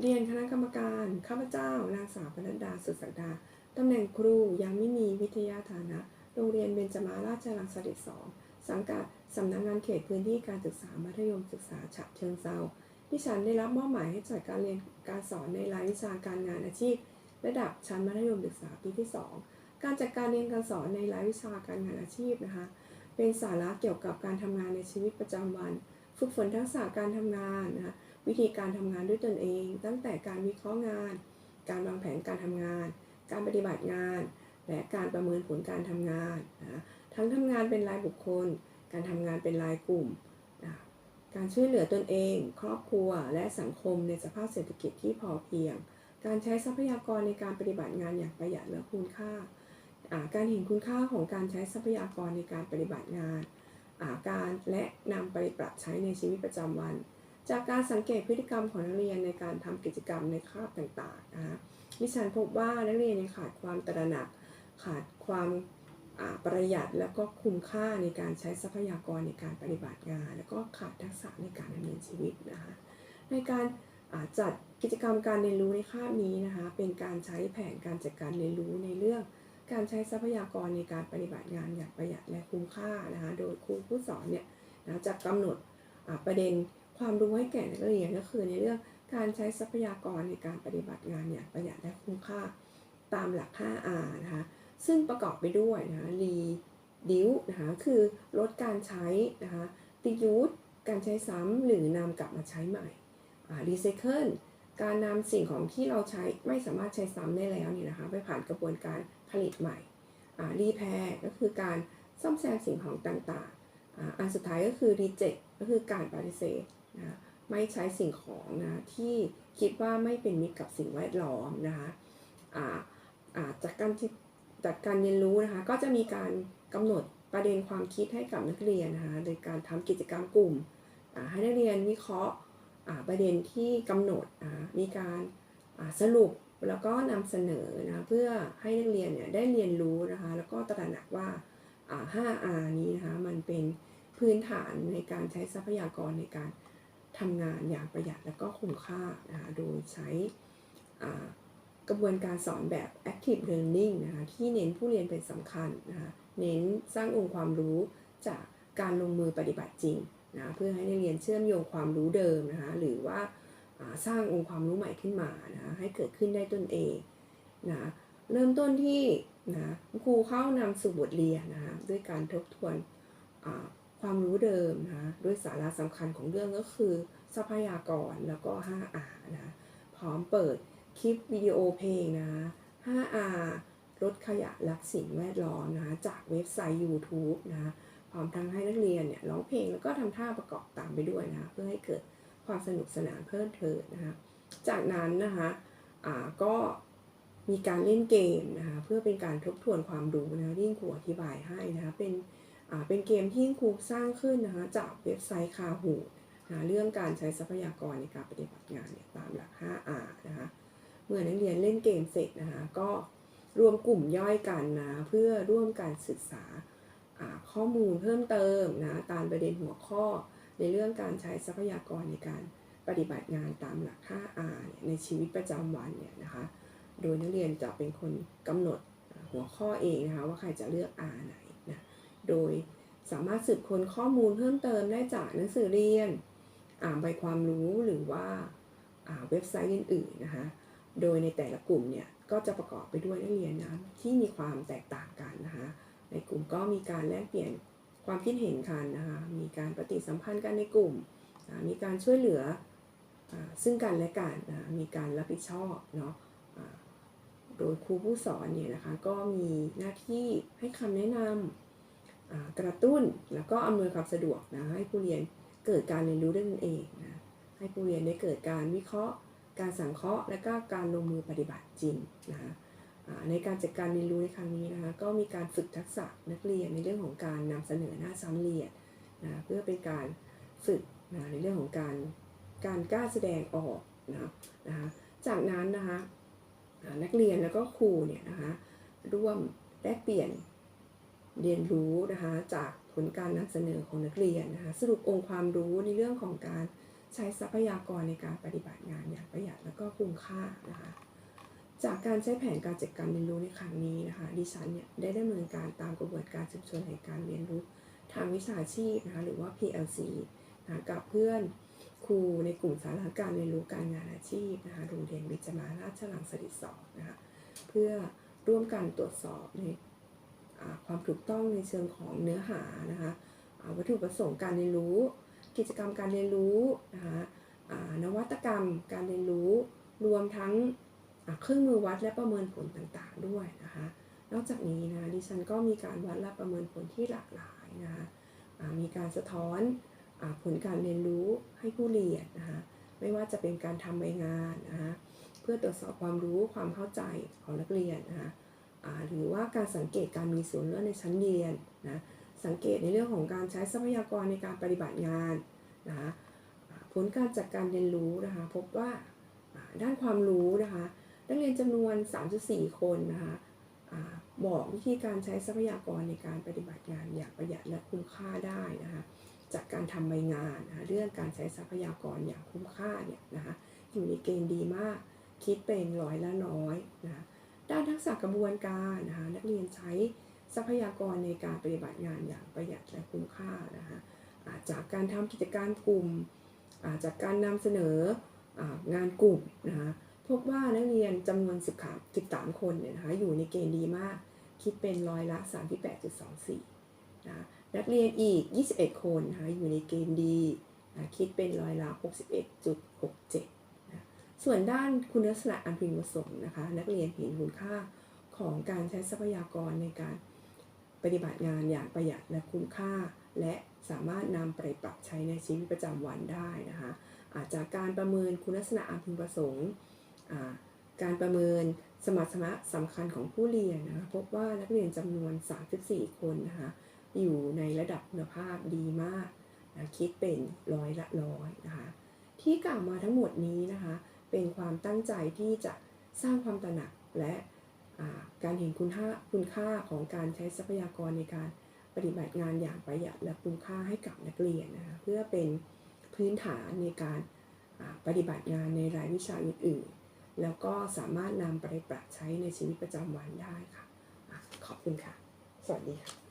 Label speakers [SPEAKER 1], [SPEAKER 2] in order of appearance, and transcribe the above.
[SPEAKER 1] เรียนคณะกรรมการข้าพเจ้านางสาวปนัดดาสุสักดาตำแหน่งครูยังไม่มีวิทยาฐานะ โรงเรียนเบญจมาราชรังสฤษสองสังกัดสำนักงานเขตพื้นที่การศึกษามัธยมศึกษาฉะเชิงเซาที่ฉันได้รับมอบหมายให้จัดการเรียนการสอนในรายวิชาการงานอาชีพ ระดับชั้นมัธยมศึกษาปีที่ 2 การจัดการเรียนการสอนในรายวิชาการงานอาชีพนะคะ เป็นสาระเกี่ยวกับการทำงานในชีวิตประจำวัน ฝึกฝนทักษะการทำงานนะคะวิธีการทำงานด้วยตนเอง ตั้งแต่การวิเคราะห์งาน การวางแผนการทำงาน การปฏิบัติงาน และการประเมินผลการทำงานนะคะทั้งทำงานเป็นรายบุคคล การทำงานเป็นรายกลุ่มนะการช่วยเหลือตนเอง ครอบครัว และสังคมในสภาพเศรษฐกิจที่พอเพียง การใช้ทรัพยากรในการปฏิบัติงานอย่างประหยัดและคุณค่า การเห็นคุณค่าของการใช้ทรัพยากรในการปฏิบัติงานาการและนำไปปรับใช้ในชีวิตประจำวัน จากการสังเกตพฤติกรรมของนักเรียนในการทำกิจกรรมในคาบต่างๆนะคะดิฉันพบว่านักเรียนขาดความตระหนัก ขาดความประหยัดแล้วก็คุ้มค่าในการใช้ทรัพยากรในการปฏิบัติงาน แล้วก็ขาดทักษะในการดำเนินชีวิตนะคะในการจัดกิจกรรมการเรียนรู้ในคาบนี้นะคะเป็นการใช้แผนการจัดการเรียนรู้ในเรื่อง การใช้ทรัพยากรในการปฏิบัติงานอย่างประหยัดและคุ้มค่านะคะ โดยครูผู้สอนเนี่ยนะจะกำหนดประเด็นความรู้ให้แก่นักเรียนก็คือในเรื่องการใช้ทรัพยากรในการปฏิบัติงานอย่างประหยัดและคุ้มค่าตามหลัก 5R นะคะ ซึ่งประกอบไปด้วยนะคะรีดิวนะคะคือลดการใช้นะคะติยูสการใช้ซ้ำหรือนำกลับมาใช้ใหม่รีไซเคิล การนำสิ่งของที่เราใช้ไม่สามารถใช้ซ้ำได้แล้วเนี่ยนะคะไปผ่านกระบวนการผลิตใหม่รีแพร์ก็คือการซ่อมแซมสิ่งของต่างๆอ่าอันสุดท้ายก็คือรีเจ็คก็คือการปฏิเสธนะไม่ใช้สิ่งของนะที่คิดว่าไม่เป็นมิตรกับสิ่งแวดล้อมนะคะอาอ่าจากการที่จากการเรียนรู้นะคะก็จะมีการกำหนดประเด็นความคิดให้กับนักเรียนนะคะโดยการทำกิจกรรมกลุ่มให้นักเรียนวิเคราะห์ ประเด็นที่กำหนดมีการสรุปแล้วก็นำเสนอนะเพื่อให้นักเรียนเนี่ยได้เรียนรู้นะคะแล้วก็ตระหนักว่า 5R นี้นะคะมันเป็นพื้นฐานในการใช้ทรัพยากรในการทำงานอย่างประหยัดและก็คุ้มค่านะคะโดยใช้กระบวนการสอนแบบ active learning นะคะที่เน้นผู้เรียนเป็นสำคัญนะคะเน้นสร้างองค์ความรู้จากการลงมือปฏิบัติจริง นะเพื่อให้นักเรียนเชื่อมโยงความรู้เดิมนะคะหรือว่าสร้างองค์ความรู้ใหม่ขึ้นมานะให้เกิดขึ้นได้ตนเองนะเริ่มต้นที่นะครูเข้านำสู่บทเรียนนะคะด้วยการทบทวนความรู้เดิมนะคะด้วยสาระสำคัญของเรื่องก็คือทรัพยากรแล้วก็ 5R นะพร้อมเปิดคลิปวิดีโอเพลงนะ 5R ลดขยะรักสิ่งแวดล้อมนะจากเว็บไซต์ YouTube นะ พร้อมทั้งให้นักเรียนเนี่ยร้องเพลงแล้วก็ทำท่าประกอบตามไปด้วยนะคะเพื่อให้เกิดความสนุกสนานเพิ่มเติมนะคะจากนั้นนะคะอ่าก็มีการเล่นเกมนะคะเพื่อเป็นการทบทวนความรู้นะคะที่ครูอธิบายให้นะคะเป็นอ่าเป็นเกมที่ครูสร้างขึ้นนะคะจากเว็บไซต์คาหูนะเรื่องการใช้ทรัพยากรในการปฏิบัติงานเนี่ยตามหลัก 5R นะคะเมื่อนักเรียนเล่นเกมเสร็จนะคะก็รวมกลุ่มย่อยกันนะเพื่อร่วมการศึกษา ข้อมูลเพิ่มเติมนะตามประเด็นหัวข้อในเรื่องการใช้ทรัพยากรในการปฏิบัติงานตามหลัก 5R ในชีวิตประจำวันเนี่ยนะคะ โดยนักเรียนจะเป็นคนกำหนดหัวข้อเองนะคะว่าใครจะเลือก R ไหนนะ โดยสามารถสืบค้นข้อมูลเพิ่มเติมได้จากหนังสือเรียน อ่านใบความรู้หรือว่าเว็บไซต์อื่นๆนะคะ โดยในแต่ละกลุ่มเนี่ยก็จะประกอบไปด้วยนักเรียนนะที่มีความแตกต่าง ในกลุ่มก็มีการแลกเปลี่ยนความคิดเห็นกันนะคะ มีการปฏิสัมพันธ์กันในกลุ่ม มีการช่วยเหลืออซึ่งกันและกันนะมีการรับผิดชอบเนาะโดยครูผู้สอนเนี่ยนะคะก็มีหน้าที่ให้คำแนะนำกระตุ้นแล้วก็อำนวยความสะดวกนะให้ผู้เรียนเกิดการเรียนรู้ด้วยตนเองนะให้ผู้เรียนได้เกิดการวิเคราะห์ การสังเคราะห์ และก็การลงมือปฏิบัติจริงนะคะ ในการจัดการเรียนรู้ในครั้งนี้นะคะก็มีการฝึกทักษะนักเรียนในเรื่องของการนำเสนอหน้าซ้ำเรียนนะเพื่อเป็นการฝึกนะในเรื่องของการการกล้าแสดงออกนะนะคะจากนั้นนะคะนักเรียนแล้วก็ครูเนี่ยนะคะร่วมแลกเปลี่ยนเรียนรู้นะคะจากผลการนำเสนอของนักเรียนนะคะสรุปองค์ความรู้ในเรื่องของการใช้ทรัพยากรในการปฏิบัติงานอย่างประหยัดแล้วก็คุ้มค่านะคะ จากการใช้แผนการจัดการเรียนรู้ในครั้งนี้นะคะดิฉันเนี่ยได้ดำเนินการตามกระบวนการสืบสวนแห่งการเรียนรู้ทางวิชาชีพนะคะหรือว่า PLC นะะกับเพื่อนครูในกลุ่มสาระการเรียนรู้การงานอาชีพนะคะโรงเรียนวิจมาราชลังสฤษฎีนะคะเพื่อร่วมกันตรวจสอบในความถูกต้องในเชิงของเนื้อหานะคะวัตถุประสงค์การเรียนรู้ กิจกรรมการเรียนรู้นะคะนวัตกรรมการเรียนรู้ รวมทั้ง เครื่องมือวัดและประเมินผลต่างๆด้วยนะคะ นอกจากนี้นะดิฉันก็มีการวัดและประเมินผลที่หลากหลายนะคะอ่ามีการสะท้อนอาผลการเรียนรู้ให้ผู้เรียนนะคะไม่ว่าจะเป็นการทำใบงานนะคะเพื่อตรวจสอบความรู้ความเข้าใจของนักเรียนนะคะอ่าหรือว่าการสังเกตการมีส่วนร่วมในชั้นเรียนนะสังเกตในเรื่องของการใช้ทรัพยากรในการปฏิบัติงานนะคะผลการจัดการเรียนรู้นะคะพบว่าด้านความรู้นะคะ นักเรียนจำนวน 3.4 คนนะคะอบอกวิธีการใช้ทรัพยากรในการปฏิบัติงานอย่างประหยัดและคุ้มค่าได้นะคะจากการทำใบงานนะะเรื่องการใช้ทรัพยากรอย่างคุ้มค่าเนี่ยนะคะอยู่ในเกณฑ์ดีมาก คิดเป็นร้อยละร้อยนะคะด้านทักษะกระบวนการนะคะนักเรียนใช้ทรัพยากรในการปฏิบัติงานอย่างประหยัดและคุ้มค่านะคะจากการทำกิจการกลุ่มจากการนำเสนองานกลุ่มนะคะ พบว่านักเรียนจำนวน10 13คนเนี่ยนะคะอยู่ในเกณฑ์ดีมาก คิดเป็นร้อยละ 38.24นะนักเรียนอีก 21 คนนะคะอยู่ในเกณฑ์ดีนะคิดเป็นร้อยละ 61.67นะส่วนด้านคุณลักษณะอันพึงประสงค์นะคะนักเรียนเห็นคุณค่าของการใช้ทรัพยากรในการปฏิบัติงานอย่างประหยัดและคุ้มค่า และสามารถนำไปปรับใช้ในชีวิตประจำวันได้นะคะอาจจากการประเมินคุณลักษณะอันพึงประสงค์ การประเมินสมรรถนะสำคัญของผู้เรียนนะคะพบว่านักเรียนจำนวน 34 คนนะคะอยู่ในระดับคุณภาพดีมากนะคิดเป็นร้อยละร้อยนะคะที่กล่าวมาทั้งหมดนี้นะคะเป็นความตั้งใจที่จะสร้างความตระหนักและการเห็นคุณค่าคุณค่าของการใช้ทรัพยากรในการปฏิบัติงานอย่างประหยัดและคุ้มค่าให้กับนักเรียนนะคะเพื่อเป็นพื้นฐานในการปฏิบัติงานในรายวิชาอื่นๆ แล้วก็สามารถนำไปปรับใช้ในชีวิตประจำวันได้ค่ะ ขอบคุณค่ะ สวัสดีค่ะ